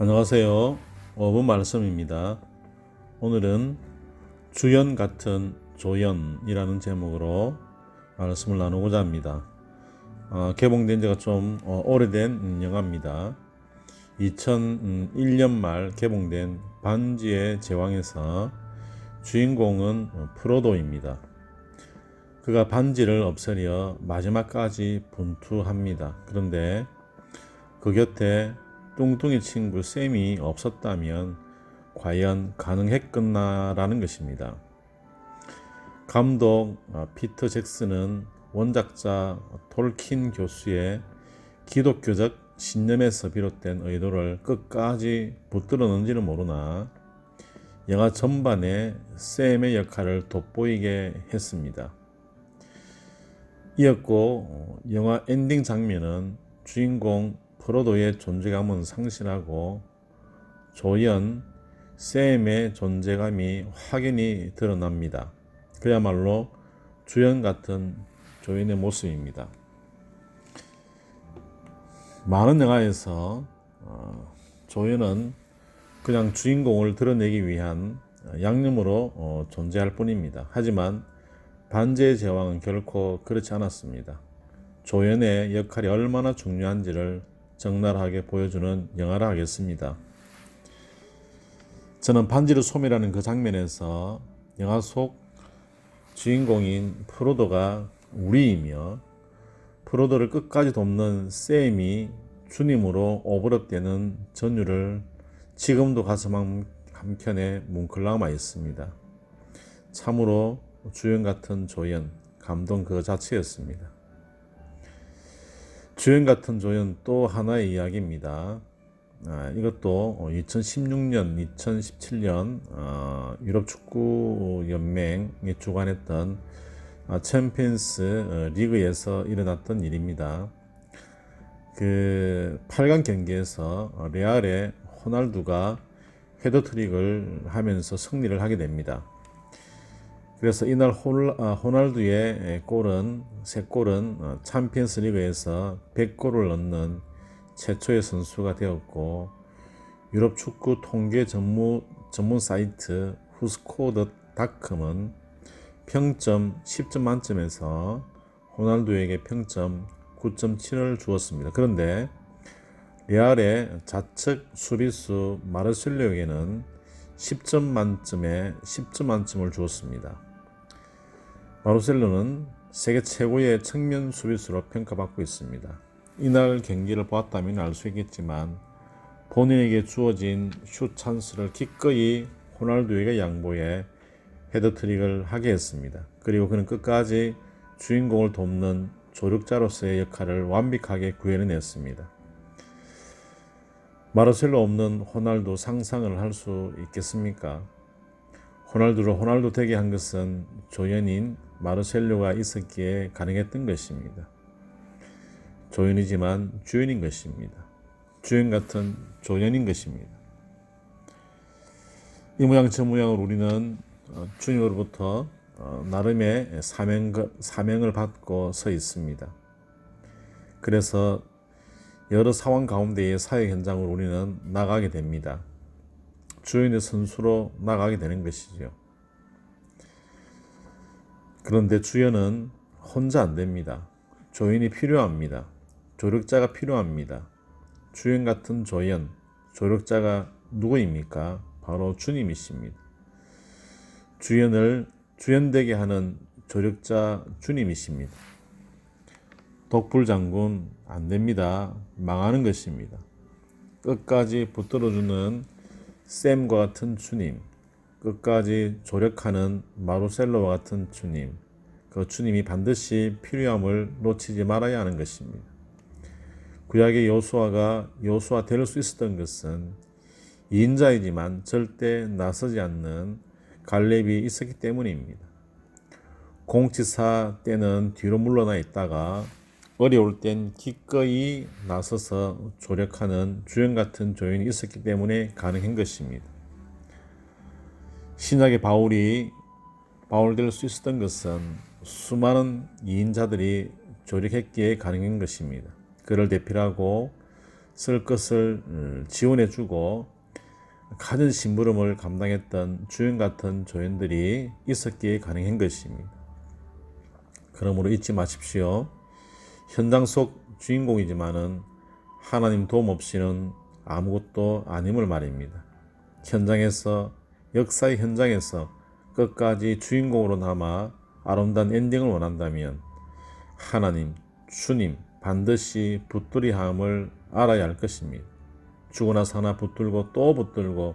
안녕하세요. 5분 말씀입니다. 오늘은 주연 같은 조연이라는 제목으로 말씀을 나누고자 합니다. 어, 개봉된 지가 좀 어, 오래된 영화입니다. 2001년 말 개봉된 반지의 제왕에서 주인공은 어, 프로도입니다. 그가 반지를 없애려 마지막까지 분투합니다. 그런데 그 곁에 뚱뚱이 친구 쌤이 없었다면 과연 가능했겠나라는 것입니다. 감독 어, 피터 잭슨은 원작자 톨킨 교수의 기독교적 신념에서 비롯된 의도를 끝까지 붙들었는지는 모르나 영화 전반에 쌤의 역할을 돋보이게 했습니다. 이었고 어, 영화 엔딩 장면은 주인공 프로도의 존재감은 상실하고 조연 샘의 존재감이 확연히 드러납니다. 그야말로 주연 같은 조연의 모습입니다. 많은 영화에서 어, 조연은 그냥 주인공을 드러내기 위한 양념으로 어, 존재할 뿐입니다. 하지만 반지의 제왕은 결코 그렇지 않았습니다. 조연의 역할이 얼마나 중요한지를 적나라하게 보여주는 영화라 하겠습니다. 저는 반지를 소멸하는 그 장면에서 영화 속 주인공인 프로도가 우리이며 프로도를 끝까지 돕는 샘이 주님으로 오버랩되는 전율을 지금도 가슴 한- 한켠에 뭉클남아 있습니다. 참으로 주연 같은 조연, 감동 그 자체였습니다. 주연 같은 조연 또 하나의 이야기입니다. 아, 이것도 2016년, 2017년 어, 유럽 축구 연맹이 주관했던 아, 챔피언스 어, 리그에서 일어났던 일입니다. 그 8강 경기에서 어, 레알의 호날두가 헤더트릭을 하면서 승리를 하게 됩니다. 그래서 이날 홀, 아, 호날두의 골은 세 골은 어, 챔피언스 리그에서 100골을 넣는 최초의 선수가 되었고 유럽 축구 통계 전문 전문 사이트 후스코드닷컴은 평점 10점 만점에서 호날두에게 평점 9.7을 주었습니다. 그런데 레알의 좌측 수비수 마르셀로에게는 10점 만점에 10점 만점을 주었습니다. 마르셀로는 세계 최고의 측면 수비수로 평가받고 있습니다. 이날 경기를 보았다면 알 수 있겠지만 본인에게 주어진 슛 찬스를 기꺼이 호날두에게 양보해 헤더트릭을 하게 했습니다. 그리고 그는 끝까지 주인공을 돕는 조력자로서의 역할을 완벽하게 구현해냈습니다. 마르셀로 없는 호날두 상상을 할 수 있겠습니까? 호날두를 호날두 되게 한 것은 조연인 마르셀로가 있었기에 가능했던 것입니다. 조연이지만 주연인 것입니다. 주연 같은 조연인 것입니다. 이 모양 저 모양을 우리는 어, 주님으로부터 어, 나름의 사명, 사명을 받고 서 있습니다. 그래서 여러 상황 가운데의 사회 현장으로 우리는 나가게 됩니다. 주인의 선수로 나가게 되는 것이죠. 그런데 주연은 혼자 안 됩니다. 조연이 필요합니다. 조력자가 필요합니다. 주연 같은 조연, 조력자가 누구입니까? 바로 주님이십니다. 주연을 주연되게 하는 조력자 주님이십니다. 독불 장군 안 됩니다. 망하는 것입니다. 끝까지 붙들어주는 샘과 같은 주님, 끝까지 조력하는 마루셀로와 같은 주님, 그 주님이 반드시 필요함을 놓치지 말아야 하는 것입니다. 구약의 여수아가 여수아 될 수 있었던 것은 이인자이지만 절대 나서지 않는 갈렙이 있었기 때문입니다. 공치사 때는 뒤로 물러나 있다가 어려울 땐 기꺼이 나서서 조력하는 주연 같은 조연이 있었기 때문에 가능한 것입니다. 신약의 바울이 바울 될 수 있었던 것은 수많은 이인자들이 조력했기에 가능한 것입니다. 그를 대필하고 쓸 것을 음, 지원해주고 가진 심부름을 감당했던 주인 같은 조연들이 있었기에 가능한 것입니다. 그러므로 잊지 마십시오. 현장 속 주인공이지만은 하나님 도움 없이는 아무것도 아님을 말입니다. 현장에서 역사의 현장에서 끝까지 주인공으로 남아 아름다운 엔딩을 원한다면 하나님, 주님 반드시 붙들이함을 알아야 할 것입니다. 죽으나 사나 붙들고 또 붙들고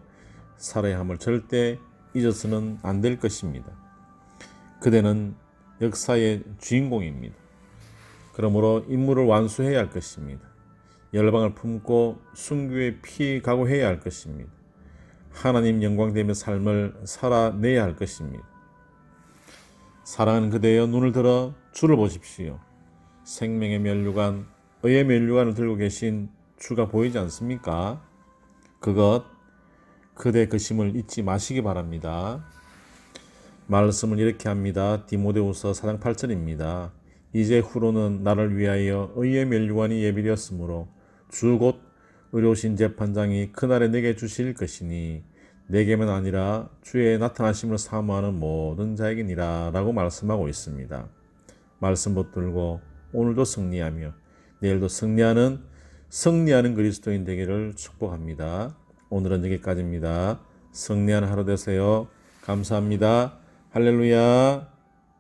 살아야 함을 절대 잊어서는 안 될 것입니다. 그대는 역사의 주인공입니다. 그러므로 임무를 완수해야 할 것입니다. 열방을 품고 순교의 피 각오해야 할 것입니다. 하나님 영광되며 삶을 살아내야 할 것입니다. 사랑하는 그대여 눈을 들어 주를 보십시오. 생명의 면류관, 의의 면류관을 들고 계신 주가 보이지 않습니까? 그것 그대 그 심을 잊지 마시기 바랍니다. 말씀을 이렇게 합니다. 디모데후서 4장 8절입니다. 이제 후로는 나를 위하여 의의 멸류관이 예비되었으므로 주곧 의로우신 재판장이 그날에 내게 주실 것이니 내게만 아니라 주의 나타나심을 사모하는 모든 자에게니라 라고 말씀하고 있습니다. 말씀 붙들고 오늘도 승리하며 내일도 승리하는 승리하는 그리스도인 되기를 축복합니다. 오늘은 여기까지입니다. 승리하는 하루 되세요. 감사합니다. 할렐루야.